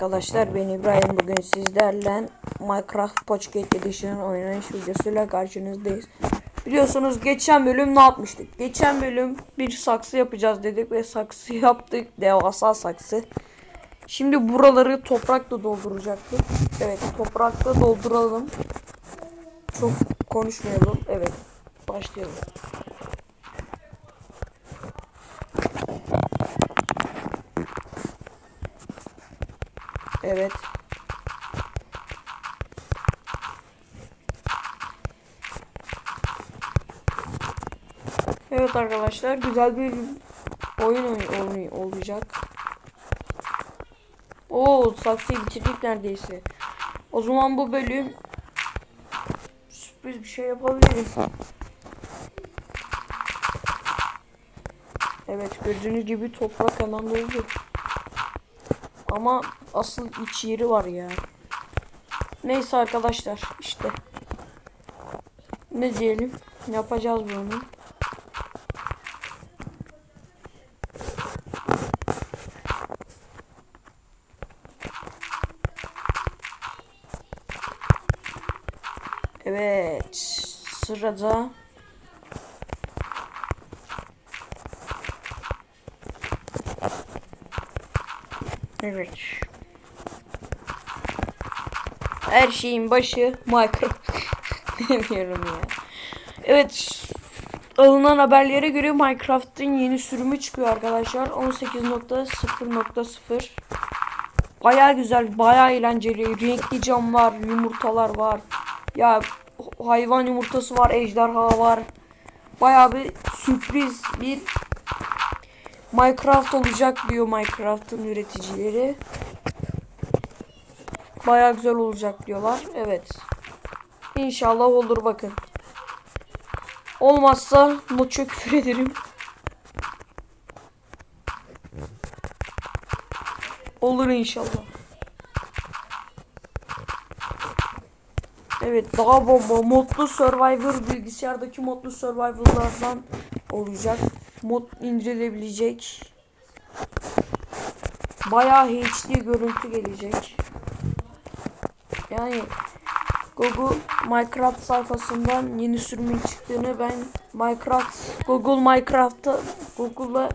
Arkadaşlar ben İbrahim bugün sizlerle Minecraft Pocket Edition oynanış videosuyla karşınızdayız. Biliyorsunuz geçen bölüm ne yapmıştık? Geçen bölüm bir saksı yapacağız dedik ve saksı yaptık. Devasa saksı. Şimdi buraları toprakla dolduracaktık. Evet toprakla dolduralım. Çok konuşmayalım. Evet başlayalım. Evet. Evet arkadaşlar güzel bir oyun oy- oy- olacak. Oo saksıyı bitirdik neredeyse. O zaman bu bölüm sürpriz bir şey yapabiliriz. Evet gördüğünüz gibi toprak hemen doldu. Ama asıl iç yeri var ya. Neyse arkadaşlar işte. Ne diyelim? Yapacağız bunu. Evet. Sırada Evet. Her şeyin başı Minecraft. Demiyorum ya. Evet. Alınan haberlere göre Minecraft'ın yeni sürümü çıkıyor arkadaşlar. 18.0.0 Baya güzel, baya eğlenceli. Renkli cam var, yumurtalar var. Ya hayvan yumurtası var, ejderha var. Baya bir sürpriz bir Minecraft olacak diyor Minecraft'ın üreticileri. Baya güzel olacak diyorlar. Evet. İnşallah olur bakın. Olmazsa maça küfür ederim. Olur inşallah. Evet daha bomba modlu survivor bilgisayardaki modlu survivorlardan olacak. Mod indirilebilecek. Bayağı HD görüntü gelecek. Yani Google Minecraft sayfasından yeni sürümün çıktığını ben Minecraft Google Minecraft'ta Google'a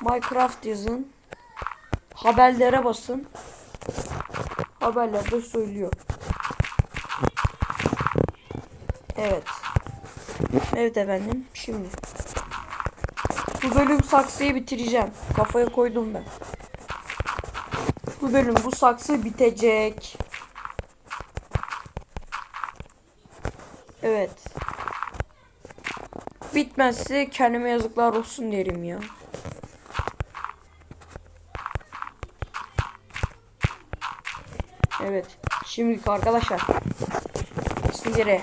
Minecraft yazın. Haberlere basın. Haberlerde söylüyor. Evet. Evet efendim. Şimdi. Bu bölüm saksıyı bitireceğim. Kafaya koydum ben. Bu bölüm bu saksı bitecek. Evet. Bitmezse kendime yazıklar olsun derim ya. Evet. Şimdi arkadaşlar. Sizlere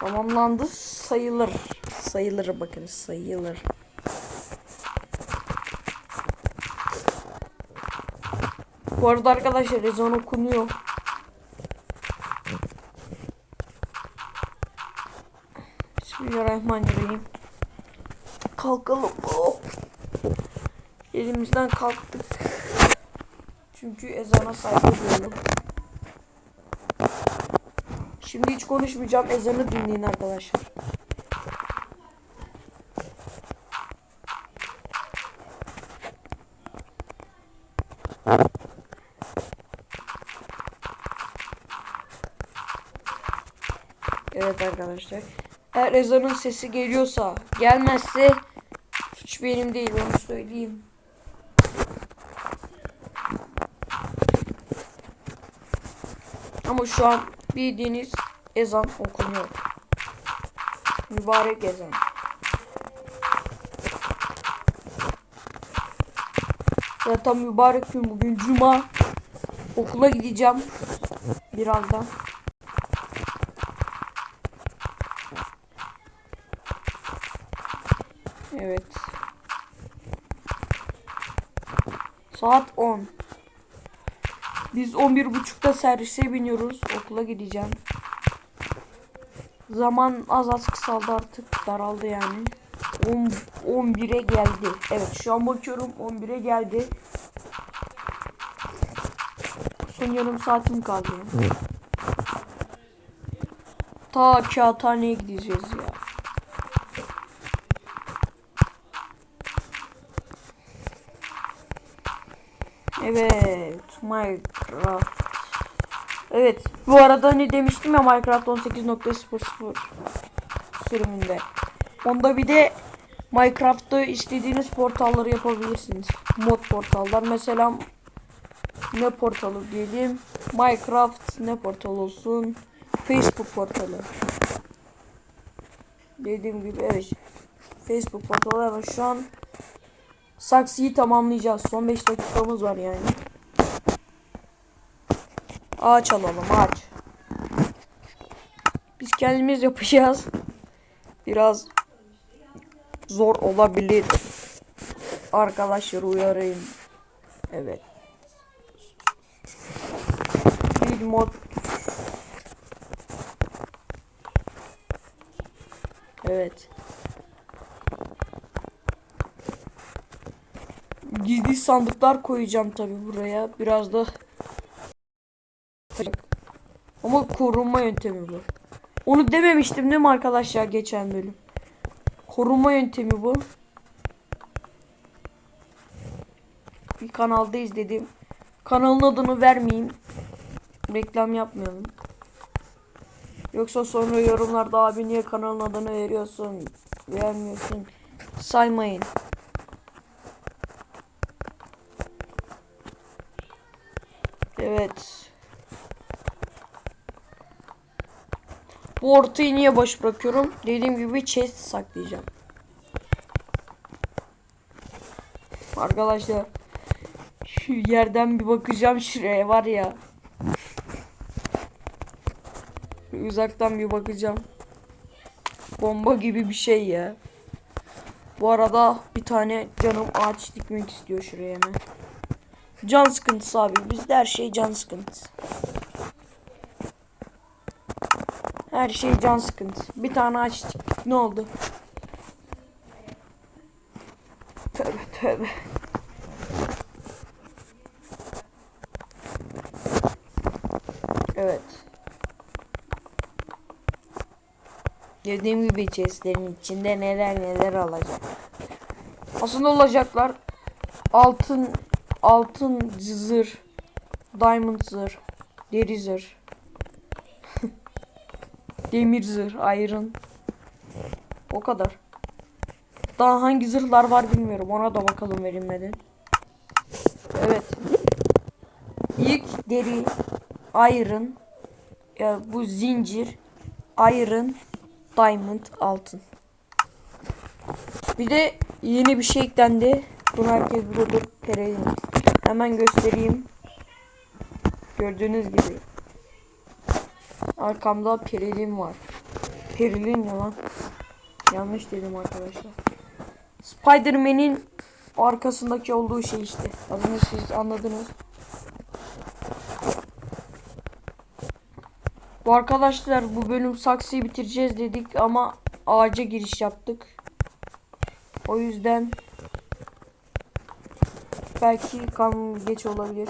tamamlandı sayılır. Sayılır bakın sayılır. Bu arada arkadaşlar ezan okunuyor. Bismillahirrahmanirrahim. Kalkalım. Hop. Elimizden kalktık. Çünkü ezana saygı duyuyorum. Şimdi hiç konuşmayacağım. Ezanı dinleyin arkadaşlar. Evet arkadaşlar. Eğer ezanın sesi geliyorsa, gelmezse suç benim değil onu söyleyeyim. Ama şu an bildiğiniz ezan okunuyor. Mübarek ezan. Zaten mübarek gün bugün cuma. Okula gideceğim birazdan. Saat 10. Biz 11.30'da servise biniyoruz. Okula gideceğim. Zaman az az kısaldı artık. Daraldı yani. 10, 11'e geldi. Evet şu an bakıyorum 11'e geldi. Son yarım saatim kaldı. ya. Ta kağıthaneye gideceğiz ya. Evet, Minecraft. Evet, bu arada ne demiştim ya Minecraft 18.00 sürümünde. Onda bir de Minecraft'ta istediğiniz portalları yapabilirsiniz. Mod portallar mesela ne portalı diyelim. Minecraft ne portal olsun? Facebook portalı. Dediğim gibi evet. Facebook portalı ama şu an saksıyı tamamlayacağız. Son 5 dakikamız var yani. Ağaç alalım ağaç. Biz kendimiz yapacağız. Biraz zor olabilir. Arkadaşlar uyarayım. Evet. Bir mod Evet. Gizli sandıklar koyacağım tabi buraya. Biraz da ama korunma yöntemi bu. Onu dememiştim değil mi arkadaşlar geçen bölüm? Korunma yöntemi bu. Bir kanalda izledim. Kanalın adını vermeyeyim. Reklam yapmayalım. Yoksa sonra yorumlarda abi niye kanalın adını veriyorsun, vermiyorsun. Saymayın. Evet. Bu ortayı niye boş bırakıyorum? Dediğim gibi chest saklayacağım. Arkadaşlar şu yerden bir bakacağım şuraya var ya. Uzaktan bir bakacağım. Bomba gibi bir şey ya. Bu arada bir tane canım ağaç dikmek istiyor şuraya hemen. Can sıkıntısı abi. Bizde her şey can sıkıntısı. Her şey can sıkıntısı. Bir tane diktik. Ne oldu? Tövbe tövbe. Evet. Dediğim gibi chestlerin içinde neler neler olacak. Aslında olacaklar altın altın zırh, diamond zırh, deri zırh, demir zırh, iron. O kadar. Daha hangi zırhlar var bilmiyorum. Ona da bakalım verilmeden. Evet. İlk deri, iron, ya bu zincir, iron, diamond, altın. Bir de yeni bir şey eklendi. Bunu herkes biliyordur. Perelin. Hemen göstereyim. Gördüğünüz gibi. Arkamda perelin var. Perelin ne lan? Yanlış dedim arkadaşlar. Spider-Man'in arkasındaki olduğu şey işte. Adını siz anladınız. Bu arkadaşlar bu bölüm saksıyı bitireceğiz dedik ama ağaca giriş yaptık. O yüzden belki kan geç olabilir.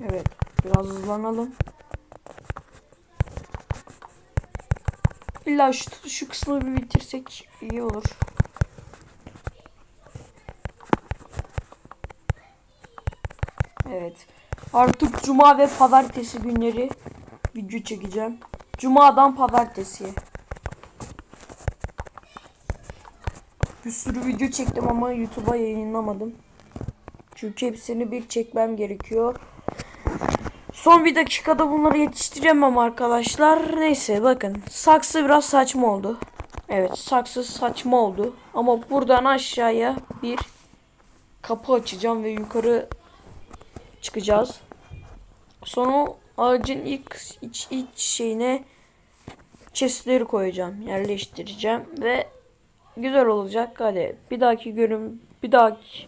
Evet, biraz hızlanalım. İlla şu, şu kısmı bir bitirsek iyi olur. Evet. Artık cuma ve pazartesi günleri video çekeceğim. Cuma'dan pazartesiye. Bir sürü video çektim ama YouTube'a yayınlamadım. Çünkü hepsini bir çekmem gerekiyor. Son bir dakikada bunları yetiştiremem arkadaşlar. Neyse bakın. Saksı biraz saçma oldu. Evet saksı saçma oldu. Ama buradan aşağıya bir kapı açacağım ve yukarı çıkacağız. Sonra ağacın ilk iç, iç şeyine chestleri koyacağım. Yerleştireceğim ve güzel olacak. Hadi bir dahaki bölüm bir dahaki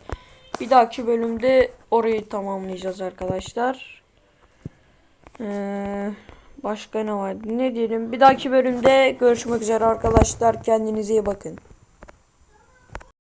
bir dahaki bölümde orayı tamamlayacağız arkadaşlar. Ee, Başka ne vardı? Ne diyelim? Bir dahaki bölümde görüşmek üzere arkadaşlar. Kendinize iyi bakın.